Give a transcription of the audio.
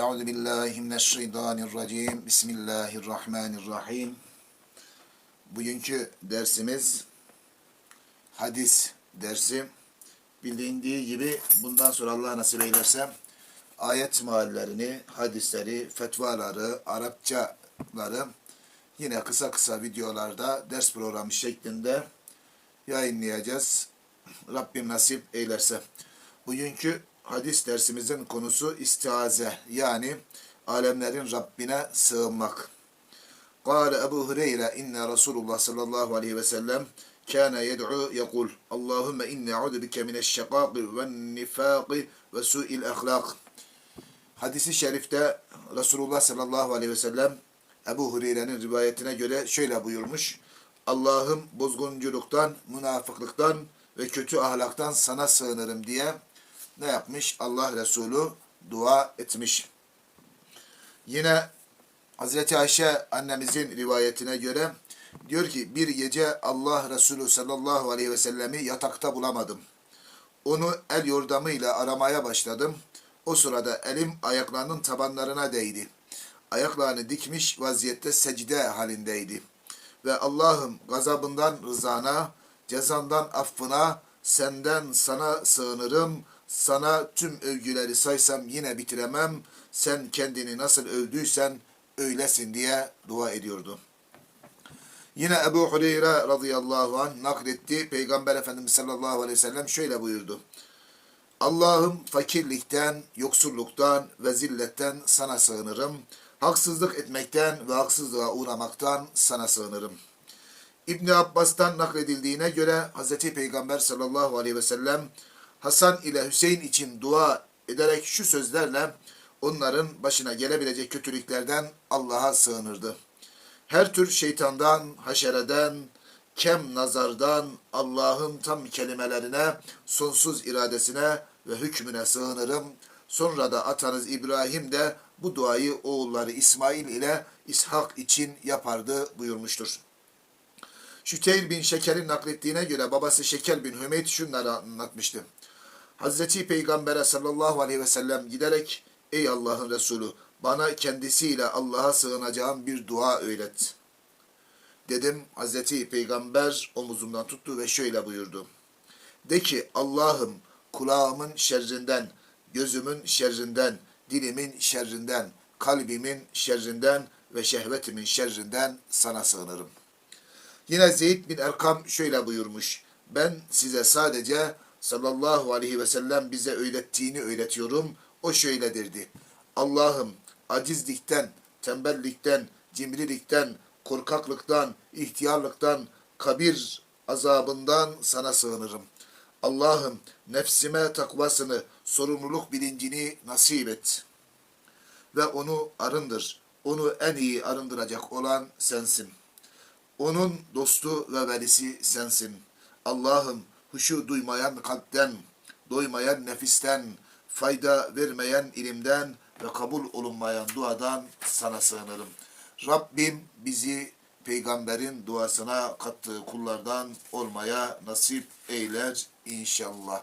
Euzu billahi mineşşeytanirracim. Bismillahirrahmanirrahim. Bugünkü dersimiz hadis dersi. Bilindiği gibi bundan sonra Allah nasip eylerse ayet meallerini, hadisleri, fetvaları, Arapçaları yine kısa kısa videolarda ders programı şeklinde yayınlayacağız. Rabbim nasip eylerse. Bugünkü hadis dersimizin konusu istiaze yani alemlerin Rabbine sığınmak. قال أبو هريرة إن رسول الله صلى الله عليه وسلم كان يدعو يقول اللهم إني أعوذ بك من الشقاق والنفاق وسوء الأخلاق Hadisi şerifte Resulullah sallallahu aleyhi ve sellem Ebu Hureyre'nin rivayetine göre şöyle buyurmuş. Allah'ım bozgunculuktan, münafıklıktan ve kötü ahlaktan sana sığınırım diye ne yapmış? Allah Resulü dua etmiş. Yine Hazreti Ayşe annemizin rivayetine göre diyor ki bir gece Allah Resulü sallallahu aleyhi ve sellemi yatakta bulamadım. Onu el yordamıyla aramaya başladım. O sırada elim ayaklarının tabanlarına değdi. Ayaklarını dikmiş vaziyette secde halindeydi. Ve Allah'ım gazabından rızana, cezandan affına, senden sana sığınırım, sana tüm övgüleri saysam yine bitiremem, sen kendini nasıl övdüysen öylesin diye dua ediyordu. Yine Ebu Hureyre radıyallahu anh nakletti. Peygamber Efendimiz sallallahu aleyhi ve sellem şöyle buyurdu. Allah'ım fakirlikten, yoksulluktan ve zilletten sana sığınırım. Haksızlık etmekten ve haksızlığa uğramaktan sana sığınırım. İbn Abbas'tan nakledildiğine göre Hz. Peygamber sallallahu aleyhi ve sellem Hasan ile Hüseyin için dua ederek şu sözlerle onların başına gelebilecek kötülüklerden Allah'a sığınırdı. Her tür şeytandan, haşereden, kem nazardan Allah'ın tam kelimelerine, sonsuz iradesine ve hükmüne sığınırım. Sonra da atanız İbrahim de bu duayı oğulları İsmail ile İshak için yapardı buyurmuştur. Şüteyl bin Şeker'in naklettiğine göre babası Şeker bin Hümeyt şunları anlatmıştı. Hazreti Peygamber'e sallallahu aleyhi ve sellem giderek ey Allah'ın Resulü bana kendisiyle Allah'a sığınacağım bir dua öğret. Dedim Hazreti Peygamber omuzumdan tuttu ve şöyle buyurdu. De ki Allah'ım kulağımın şerrinden, gözümün şerrinden, dilimin şerrinden, kalbimin şerrinden ve şehvetimin şerrinden sana sığınırım. Yine Zeyd bin Erkam şöyle buyurmuş. Ben size sadece sallallahu aleyhi ve sellem bize öğrettiğini öğretiyorum. O şöyle derdi. Allah'ım acizlikten, tembellikten, cimrilikten, korkaklıktan, ihtiyarlıktan, kabir azabından sana sığınırım. Allah'ım nefsime takvasını, sorumluluk bilincini nasip et. Ve onu arındır. Onu en iyi arındıracak olan sensin. Onun dostu ve velisi sensin. Allah'ım huşu duymayan kalpten, doymayan nefisten, fayda vermeyen ilimden ve kabul olunmayan duadan sana sığınırım. Rabbim bizi peygamberin duasına kattığı kullardan olmaya nasip eyler inşallah.